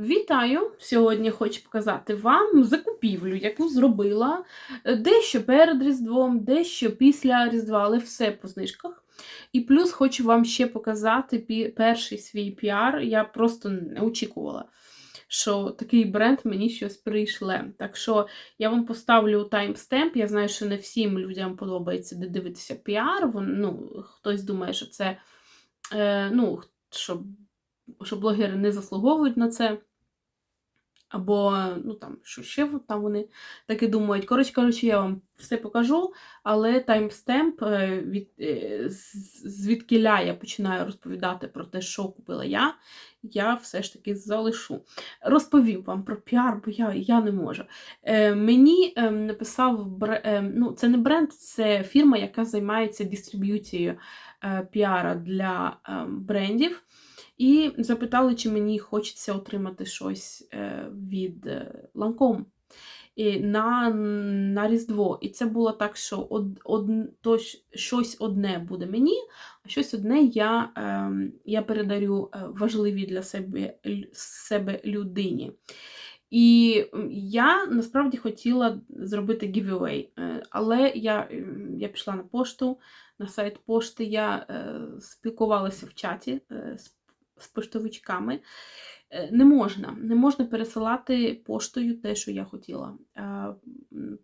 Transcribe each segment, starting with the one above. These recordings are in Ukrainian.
Вітаю! Сьогодні хочу показати вам закупівлю, яку зробила е, дещо перед Різдвом, дещо після Різдва, але все по знижках. І плюс хочу вам ще показати перший свій піар. Я просто не очікувала, що такий бренд мені щось прийшле. Так що я вам поставлю таймстемп. Я знаю, що не всім людям подобається де дивитися піар. Ну, хтось думає, що це е, ну, що, що блогери не заслуговують на це. Або, ну там, що ще там вони таки думають. Коротше, коротше, я вам все покажу, але таймстемп, е, від, е, з- звідкіля я починаю розповідати про те, що купила я, я все ж таки залишу. Розповім вам про піар, бо я, я не можу. Е, мені е, написав е, ну, це не бренд, це фірма, яка займається дистриб'юцією е, піара для е, брендів. І запитали, чи мені хочеться отримати щось е, від е, на, на Різдво. І це було так, що од, од, то, щось одне буде мені, а щось одне я, е, я передарю е, важливі для себе, себе людині. І я насправді хотіла зробити giveaway, але я, я пішла на пошту, на сайт пошти, я е, спілкувалася в чаті з з поштовичками. Е, Не можна, не можна пересилати поштою те, що я хотіла. Е,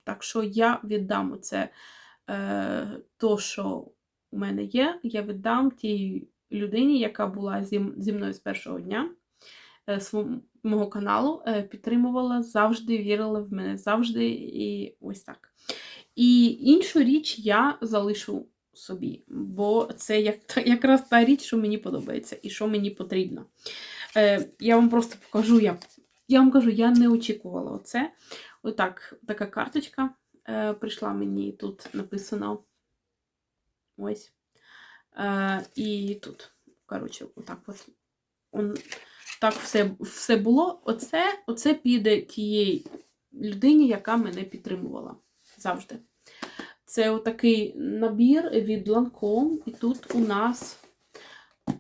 Так що я віддам це е, то, що у мене є, я віддам тій людині, яка була зі, мною з першого дня мого каналу, підтримувала, завжди вірила в мене, завжди і ось так. І іншу річ я залишу собі, бо це як, якраз та річ, що мені подобається і що мені потрібно. Е, я вам просто покажу, я, я вам кажу, я не очікувала оце. Отак, така карточка е, прийшла мені, тут написано ось. Е, і тут, коротше, отак от. Он, так все, все було. Оце, оце піде тієї людині, яка мене підтримувала завжди. Це отакий набір від Lancome, і тут у нас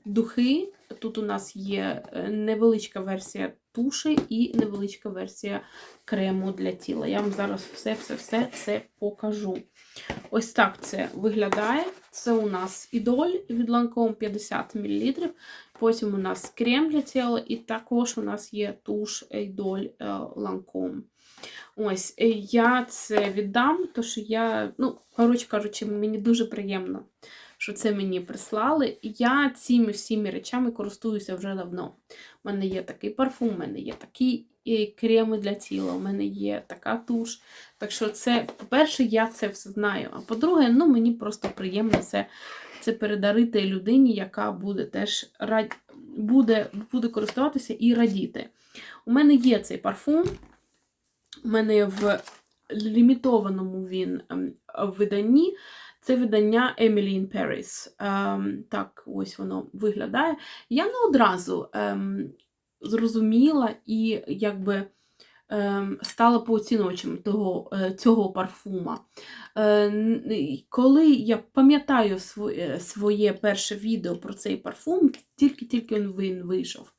духи. Тут у нас є е, невеличка версія туші і невеличка версія крему для тіла. Я вам зараз все-все-все покажу. Ось так це виглядає. Це у нас ідоль від Lancome 50 мл. Потім у нас крем для тіла, і також у нас є туш ідоль е, Lancome. Ось, е, я це віддам, тому що я, ну, коротше кажучи, мені дуже приємно, що це мені прислали. Я цими всіми речами користуюся вже давно. У мене є такий парфум, у мене є такі е, креми для тіла, у мене є така туш. Так що, це, по-перше, я це все знаю. А по-друге, ну, мені просто приємно це, це передарити людині, яка буде теж рад... буде, буде користуватися і радіти. У мене є цей парфум. У мене в лімітованому він ем, виданні. Це видання Emily in Paris. Ем, так, ось воно виглядає. Я не одразу ем, зрозуміла і якби стала поцінувачем того, е, цього парфума. Е, коли я пам'ятаю своє, своє перше відео про цей парфум, тільки-тільки він вийшов.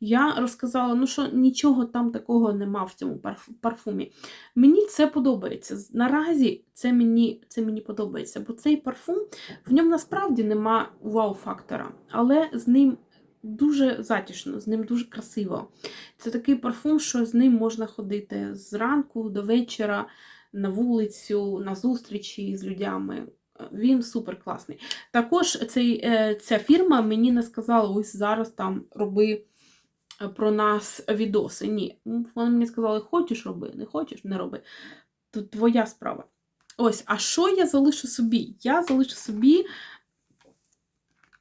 Я розказала, ну що нічого там такого нема в цьому парфумі. Мені це подобається. Наразі це мені, це мені подобається, бо цей парфум в ньому насправді нема вау-фактора, але з ним дуже затішно, з ним дуже красиво. Це такий парфум, що з ним можна ходити зранку до вечора на вулицю, на зустрічі з людьми. Він супер класний. Також цей, е, ця фірма мені не сказала, ось зараз там роби е, про нас відоси. Ні. Вони мені сказали, хочеш роби, не хочеш, не роби. Тут твоя справа. Ось, а що я залишу собі? Я залишу собі.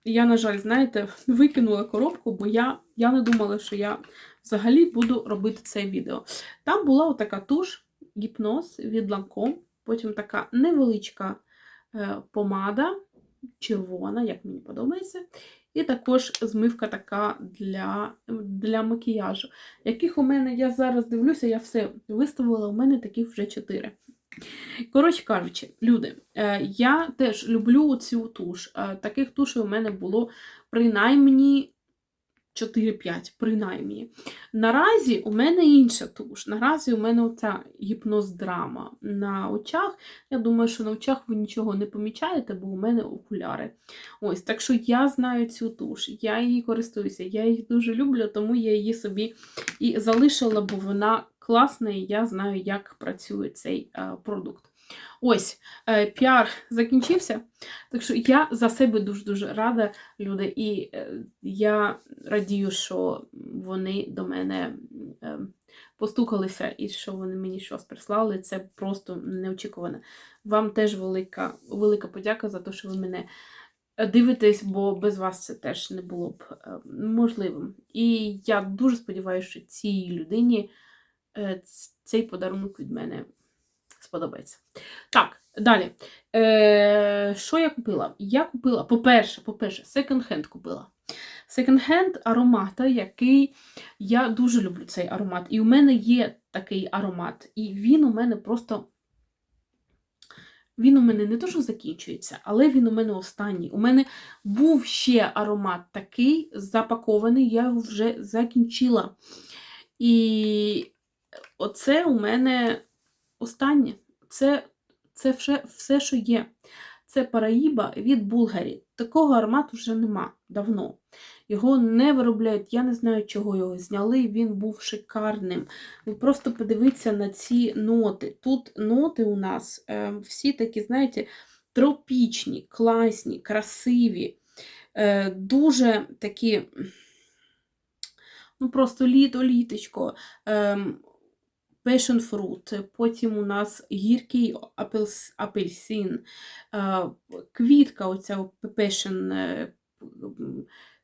Я, на жаль, знаєте, викинула коробку, бо я, я не думала, що я взагалі буду робити це відео. Там була отака туш гіпноз від Lancome, потім така невеличка е, помада, червона, як мені подобається. І також змивка така для, для макіяжу. Яких у мене, я зараз дивлюся, я все виставила, у мене таких вже чотири. Коротше кажучи, люди, е, я теж люблю цю туш. Е, Таких тушей у мене було принаймні 4-5, принаймні. Наразі у мене інша туш. Наразі у мене оця гіпноз-драма на очах. Я думаю, що на очах ви нічого не помічаєте, бо у мене окуляри. Ось, так що я знаю цю туш, я її користуюся, я її дуже люблю, тому я її собі і залишила, бо вона класна, і я знаю, як працює цей е, продукт. Ось, е, піар закінчився. Так що я за себе дуже-дуже рада, люди, і е, я радію, що вони до мене постукалися і що вони мені щось прислали. Це просто неочікувано. Вам теж велика, велика подяка за те, що ви мене дивитесь, бо без вас це теж не було б можливим. І я дуже сподіваюся, що цій людині цей подарунок від мене сподобається. Так, далі. Е, що я купила? Я купила, по-перше, по-перше, секонд-хенд купила. Секонд-хенд аромата, який я дуже люблю цей аромат. І у мене є такий аромат. І він у мене просто. Він у мене не то, що закінчується, але він у мене останній. У мене був ще аромат такий запакований, я його вже закінчила. І оце у мене останнє. Це, це все, все, що є. Це Параїба від Булгарі. Такого аромату вже нема давно. Його не виробляють, я не знаю, чого його зняли. Він був шикарним. Ви просто подивіться на ці ноти. Тут ноти у нас е, всі такі, знаєте, тропічні, класні, красиві, е, дуже такі, ну просто літо, літочко. Passion fruit, потім у нас гіркий апельс, апельсин, е, квітка, оця passion, е,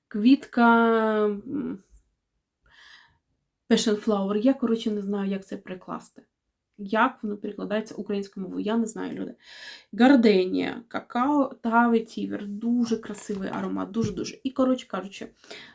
квітка passion flower. Я, коротше, не знаю, як це прикласти. Як воно перекладається українською мовою, я не знаю, люди. Гарденія, какао та ветівер. Дуже красивий аромат, дуже-дуже. І, коротше кажучи,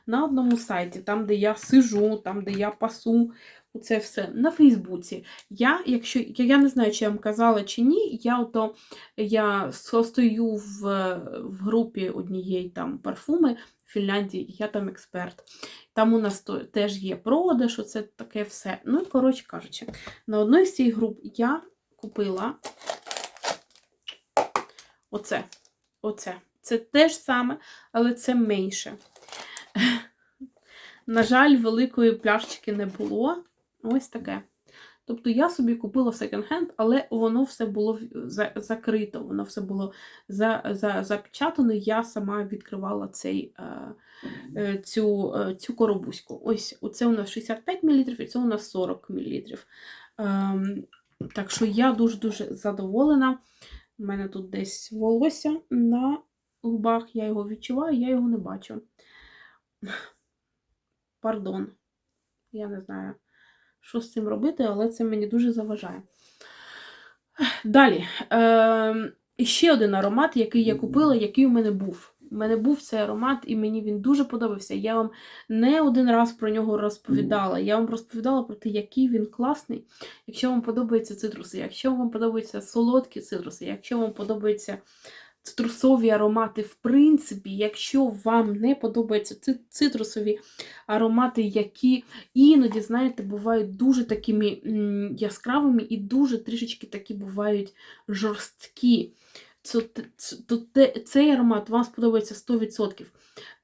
на одному сайті, там, де я сижу, там, де я пасу, це все на Фейсбуці. Я, якщо я не знаю, чи я вам казала чи ні, я ото я стою в, в групі однієї там парфуми в Фінляндії, я там експерт. Там у нас теж є продаж, оце таке все. Ну коротше кажучи, на одній з цих груп я купила оце. Оце. Це те ж саме, але це менше. На жаль, великої пляшечки не було. Ось таке. Тобто я собі купила секонд-хенд, але воно все було за- закрито, воно все було за, за, запечатано. Я сама відкривала цей, е, е, цю, е, цю коробуську. Ось оце у нас 65 мл, і це у нас 40 мл. Ем, так що я дуже-дуже задоволена. У мене тут десь волосся на губах, я його відчуваю, я його не бачу. Пардон. Я не знаю, що з цим робити, але це мені дуже заважає. Далі. Е, ще один аромат, який я купила, який у мене був. У мене був цей аромат, і мені він дуже подобався. Я вам не один раз про нього розповідала. Я вам розповідала про те, який він класний. Якщо вам подобаються цитруси, якщо вам подобаються солодкі цитруси, якщо вам подобаються цитрусові аромати, в принципі, якщо вам не подобаються цитрусові аромати, які іноді, знаєте, бувають дуже такими яскравими і дуже трішечки такі бувають жорсткі. То цей аромат вам сподобається 100%.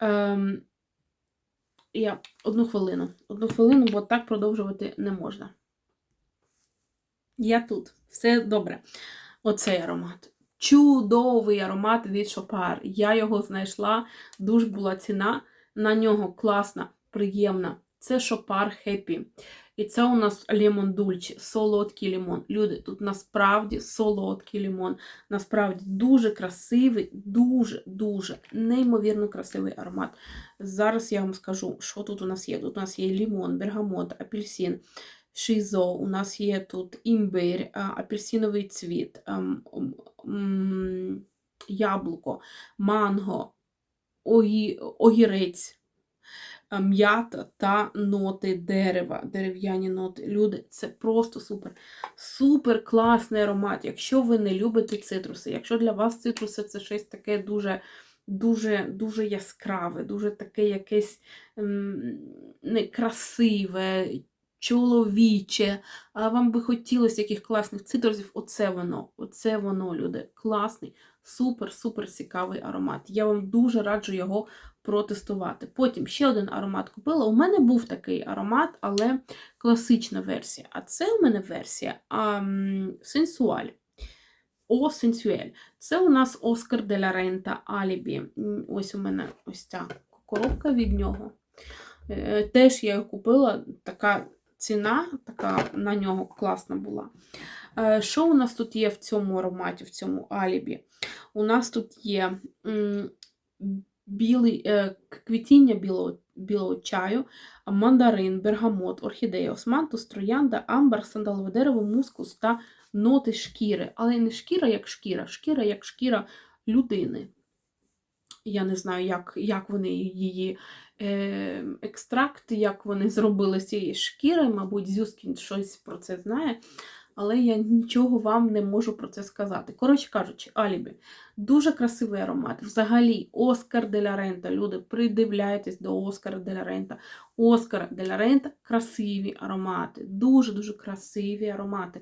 Ем, я одну хвилину. Одну хвилину, бо так продовжувати не можна. Я тут. Все добре. Оцей аромат. Чудовий аромат від Шопар. Я його знайшла. Дуже була ціна. На нього класна, приємна. Це Шопар Happy. І це у нас лімон дульче, солодкий лімон. Люди, тут насправді солодкий лімон. Насправді дуже красивий, дуже-дуже неймовірно красивий аромат. Зараз я вам скажу, що тут у нас є. Тут у нас є лімон, бергамот, апельсин, шизо, у нас є тут імбир, а, апельсиновий цвіт, ем, м, м, яблуко, манго, огі, огірець, е, м'ята та ноти дерева, дерев'яні ноти. Люди, це просто супер. Супер класний аромат. Якщо ви не любите цитруси, якщо для вас цитруси це щось таке дуже дуже, дуже яскраве, дуже таке якесь ем, некрасиве, чоловіче. А вам би хотілося яких класних цитрусів, оце воно, оце воно, люди. Класний, супер, супер цікавий аромат. Я вам дуже раджу його протестувати. Потім ще один аромат купила. У мене був такий аромат, але класична версія. А це у мене версія сенсуаль. О сенсуель. Це у нас Оскар де ла Рента Алібі. Ось у мене ось ця коробка від нього. Е, Теж я його купила, така ціна, така на нього класна була. Е, Що у нас тут є в цьому ароматі, в цьому алібі? У нас тут є білий, е, квітіння білого, білого чаю, мандарин, бергамот, орхідея, османтус, троянда, амбар, сандалове дерево, мускус та ноти шкіри. Але не шкіра як шкіра, шкіра як шкіра людини. Я не знаю, як як вони її е, екстракт, як вони зробили з цієї шкіри, мабуть, Зюскін щось про це знає, але я нічого вам не можу про це сказати. Коротше кажучи, Алібі. Дуже красивий аромат. Взагалі, Оскар де ля Рента. Люди, придивляйтесь до Оскара де ля Рента. Оскар де ля Рента красиві аромати. Дуже-дуже красиві аромати.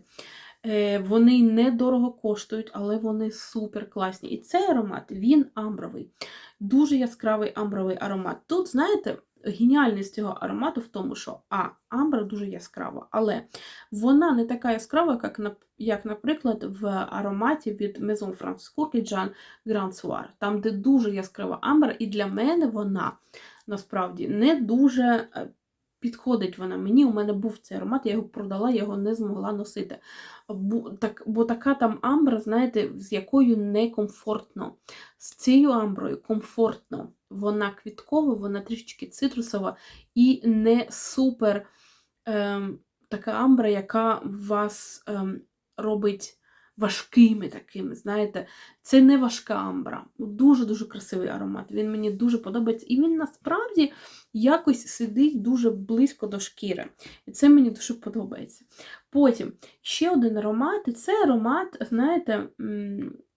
Е, Вони недорого коштують, але вони супер класні. І цей аромат, він амбровий. Дуже яскравий амбровий аромат. Тут, знаєте, геніальність цього аромату в тому, що А, амбра дуже яскрава, але вона не така яскрава, як, як наприклад, в ароматі від Maison France Jean Grand Soir, там, де дуже яскрава амбра, і для мене вона насправді не дуже е, підходить вона мені. У мене був цей аромат, я його продала, я його не змогла носити. Бо, так, бо така там амбра, знаєте, з якою некомфортно. З цією амброю комфортно. Вона квіткова, вона трішечки цитрусова і не супер ем, така амбра, яка вас ем, робить важкими такими. знаєте. Це не важка амбра. Дуже-дуже красивий аромат. Він мені дуже подобається. І він насправді якось сидить дуже близько до шкіри. І це мені дуже подобається. Потім ще один аромат, і це аромат, знаєте,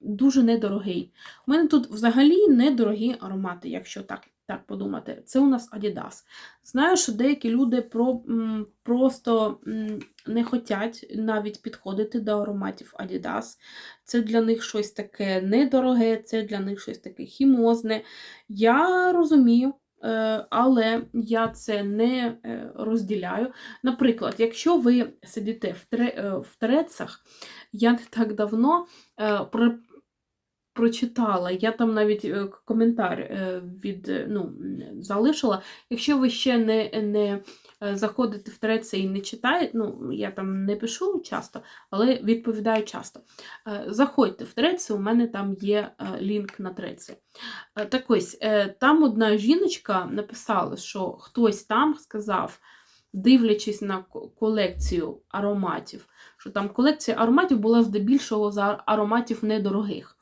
дуже недорогий. У мене тут взагалі недорогі аромати, якщо так так подумати. Це у нас Adidas. Знаю, що деякі люди про, просто не хочуть навіть підходити до ароматів Adidas. Це для них щось таке недороге, це для них щось таке хімозне. Я розумію. Е, але я це не е, розділяю. Наприклад, якщо ви сидите в е, трецах, я не так давно прочитала, я там навіть коментар від, ну, залишила. Якщо ви ще не не заходите в треці і не читаєте, ну, я там не пишу часто, але відповідаю часто. Заходьте в треці, у мене там є лінк на треці. Е, так ось, е, там одна жіночка написала, що хтось там сказав, дивлячись на колекцію ароматів, що там колекція ароматів була здебільшого за ароматів недорогих.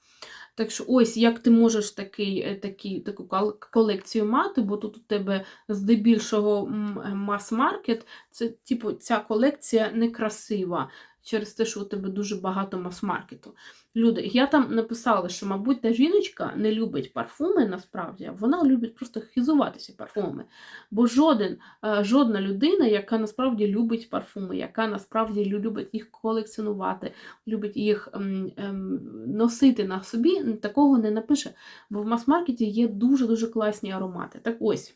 Так що, ось як ти можеш такий, е, такий, таку колекцію мати, бо тут у тебе здебільшого мас-маркет, це типу, ця колекція некрасива через те, що у тебе дуже багато мас-маркету. Люди, я там написала, що, мабуть, та жіночка не любить парфуми насправді, вона любить просто хизуватися парфумами. Бо жоден, е, жодна людина, яка насправді любить парфуми, яка насправді любить їх колекціонувати, любить їх ем, носити на собі, такого не напише. Бо в мас-маркеті є дуже-дуже класні аромати. Так ось,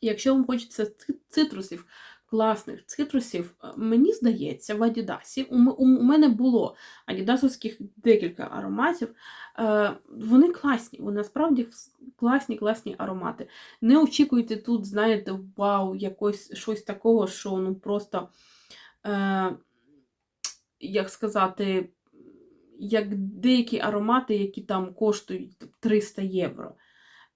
якщо вам хочеться цитрусів, класних цитрусів, е, мені здається, в Адідасі. У, мене було адідасовських декілька ароматів. Е, Вони класні, вони насправді класні, класні аромати. Не очікуйте тут, знаєте, вау, якось щось такого, що ну просто, е, як сказати, як деякі аромати, які там коштують 300 євро.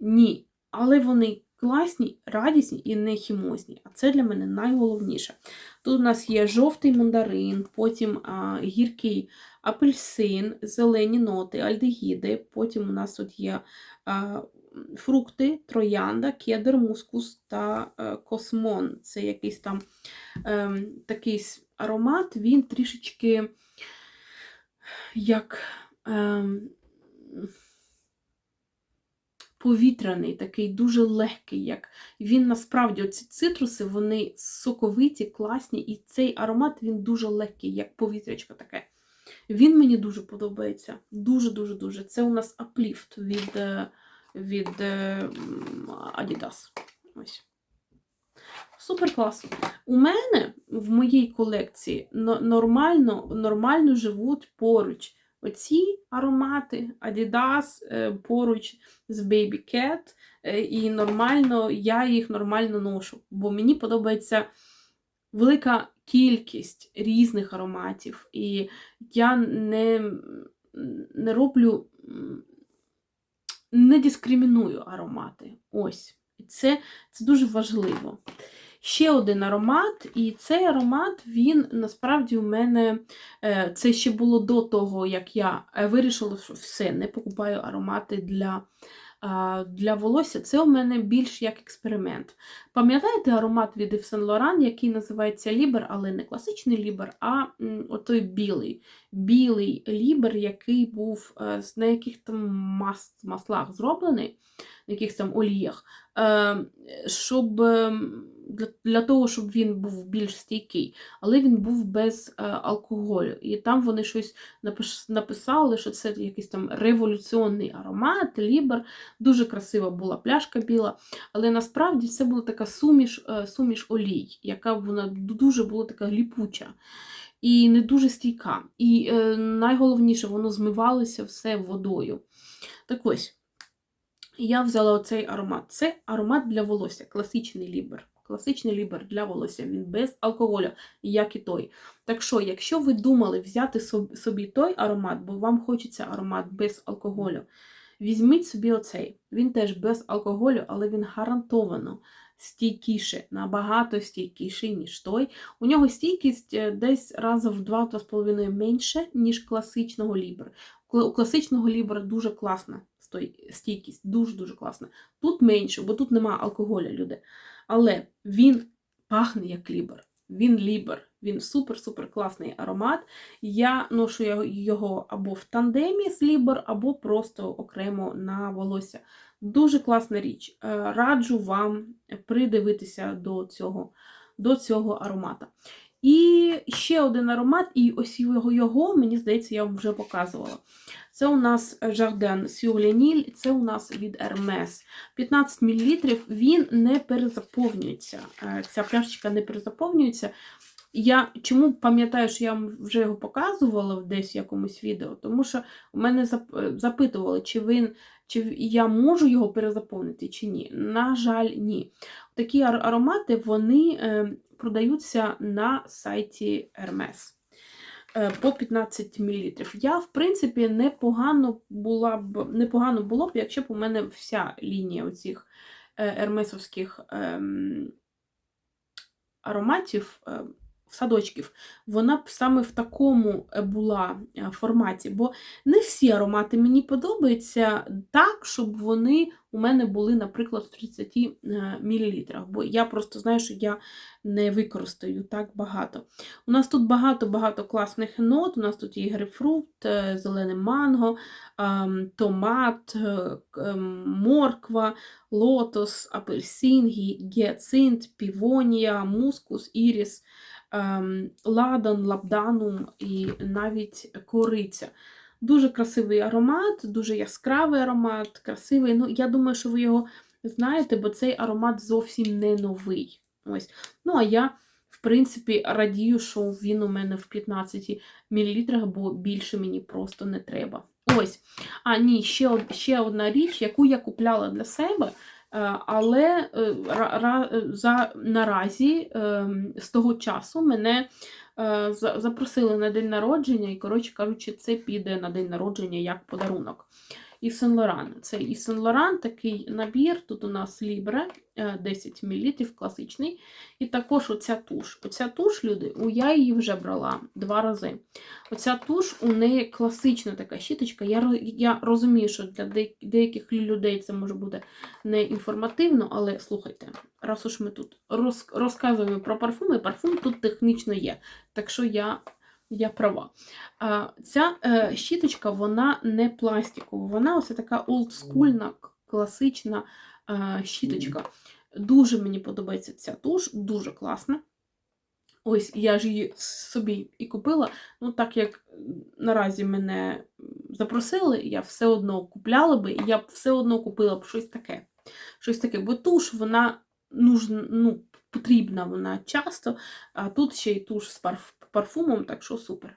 Ні. Але вони класні, радісні і не хімозні. А це для мене найголовніше. Тут у нас є жовтий мандарин, потім а, гіркий апельсин, зелені ноти, альдегіди, потім у нас тут є а, фрукти, троянда, кедр, мускус та а, е, космон. Це якийсь там а, ем, такий аромат, він трішечки як. А, ем, повітряний, такий дуже легкий. як Він насправді, оці цитруси, вони соковиті, класні, і цей аромат він дуже легкий, як повітрячко таке. Він мені дуже подобається. Дуже-дуже-дуже. Це у нас апліфт від, е, від е, Adidas. Ось. Супер клас. У мене в моїй колекції нормально, нормально живуть поруч оці аромати Adidas е, поруч з Baby Cat, е, і нормально я їх нормально ношу, бо мені подобається велика кількість різних ароматів, і я не, не роблю, не дискриміную аромати. Ось. Це, це дуже важливо. Ще один аромат, і цей аромат, він насправді у мене е, це ще було до того, як я е, вирішила, що все, не покупаю аромати для, для волосся. Це у мене більш як експеримент. Пам'ятаєте аромат від Yves Saint який називається Лібер, але не класичний лібер, а отой білий. Білий лібер, який був е, на яких там мас, маслах зроблений, на якихось там оліях, щоб ем, для, для того, щоб він був більш стійкий, але він був без е, алкоголю. І там вони щось написали, що це якийсь там революціонний аромат, лібер. Дуже красива була пляшка біла, але насправді це була така суміш, е, суміш олій, яка вона дуже була така ліпуча. І не дуже стійка. І е, найголовніше, воно змивалося все водою. Так ось, я взяла оцей аромат. Це аромат для волосся, класичний лібер. Класичний лібер для волосся, він без алкоголю, як і той. Так що, якщо ви думали взяти собі той аромат, бо вам хочеться аромат без алкоголю, візьміть собі оцей. Він теж без алкоголю, але він гарантовано стійкіше, набагато стійкіший, ніж той. У нього стійкість е, десь раза в 2-2,5 менше, ніж класичного лібера. Кла- У класичного лібера дуже класна стійкість, дуже-дуже класна. Тут менше, бо тут нема алкоголя, люди. Але він пахне як лібер. Він лібер, він супер-супер класний аромат. Я ношу його- або в тандемі з лібер, або просто окремо на волосся. Дуже класна річ. Е, Раджу вам придивитися до цього, до цього аромата. І ще один аромат, і ось його, його, мені здається, я вам вже показувала. Це у нас sur Lenil, це у нас від Hermes. 15 мл, він не перезаповнюється. Е, Ця пляшечка не перезаповнюється. Я чому пам'ятаю, що я вам вже його показувала десь в якомусь відео, тому що у мене е, запитували, чи він, чи я можу його перезаповнити, чи ні. На жаль, ні. Такі аромати вони е, продаються на сайті Hermes е, по 15 мл. Я, в принципі, непогано була б непогано було б, якщо б у мене вся лінія оцих е, ермесовських ем, ароматів. Е, Садочків, вона б саме в такому е, була е, форматі, бо не всі аромати мені подобаються так, щоб вони у мене були, наприклад, в 30 мл. Бо я просто знаю, що я не використаю так багато. У нас тут багато-багато класних нот. У нас тут є грейпфрут, е, зелене манго, ем, томат, е, ем, морква, лотос, апельсин, гіацинт, півонія, мускус, іріс, ладан, лабданум і навіть кориця. Дуже красивий аромат, дуже яскравий аромат, красивий. Ну, я думаю, що ви його знаєте, бо цей аромат зовсім не новий. Ось. Ну, а я, в принципі, радію, що він у мене в 15 мл, бо більше мені просто не треба. Ось. А, ні, ще, ще одна річ, яку я купляла для себе. Е, Але е, е, за, наразі з того часу мене запросили на день народження, і, коротше кажучи, це піде на день народження як подарунок. І Saint Laurent. Це і Saint Laurent такий набір. Тут у нас Libre е, 10 мл, класичний. І також оця туш. Оця туш, люди, у я її вже брала два рази. Оця туш у неї класична така щіточка. Я, я розумію, що для деяких людей це може бути не інформативно, але слухайте, раз уж ми тут роз, розказуємо про парфуми, парфум тут технічно є. Так що я, я права. Ця е, щіточка, вона не пластикова, вона ось така олдскульна, класична е, щіточка. Дуже мені подобається ця туш, дуже класна. Ось я ж її собі і купила. Ну, так як наразі мене запросили, я все одно купляла би, і я б все одно купила б щось таке. Щось таке, бо туш, вона нужна, ну, потрібна вона часто, а тут ще й туш з парфумом, так що супер.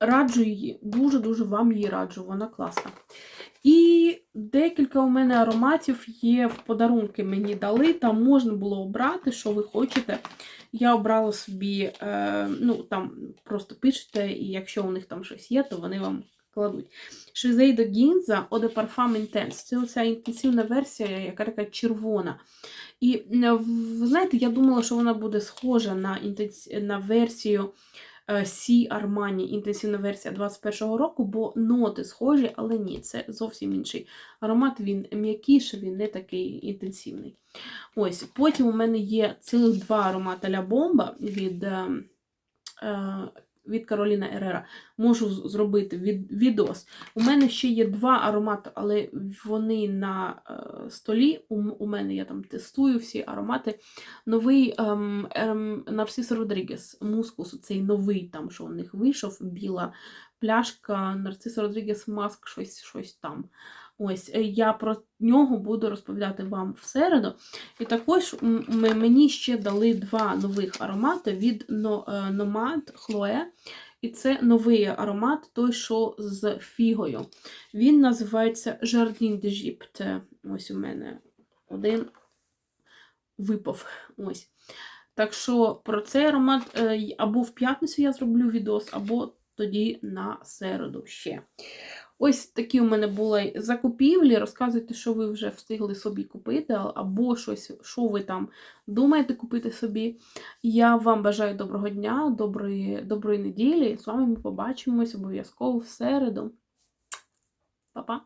Раджу її, дуже-дуже вам її раджу, вона класна. І декілька у мене ароматів є в подарунки мені дали. Там можна було обрати, що ви хочете. Я обрала собі, е, ну там просто пишете, і якщо у них там щось є, то вони вам кладуть. Шизейдо Гінза Eau de Parfum Intense. Це оця інтенсивна версія, яка така червона. І е, знаєте, я думала, що вона буде схожа на, інтенс... на версію е, Сі Armani, інтенсивна версія 21-го року, бо ноти схожі, але ні, це зовсім інший аромат. Він м'якіший, він не такий інтенсивний. Ось, потім у мене є цілих два аромати Ля Бомба від, е, від Кароліна Ерера. Можу зробити від, відос. У мене ще є два аромати, але вони на е, столі. У, у мене я там тестую всі аромати. Новий ем, ем, Нарцис Родрігес, мускус, цей новий, там, що у них вийшов, біла пляшка, Нарцис Родрігес Маск, щось, щось там. Ось, е, я про нього буду розповідати вам в середу. І також м- м- мені ще дали два нових аромати від е, Nomad Chloe. І це новий аромат, той, що з фігою. Він називається Jardin d'Egypte. Ось у мене один випав. Ось. Так що про цей аромат е, або в п'ятницю я зроблю відос, або тоді на середу ще. Ось такі у мене були закупівлі. Розказуйте, що ви вже встигли собі купити, або щось, що ви там думаєте купити собі. Я вам бажаю доброго дня, доброї, доброї неділі. З вами ми побачимось обов'язково в середу. Па-па!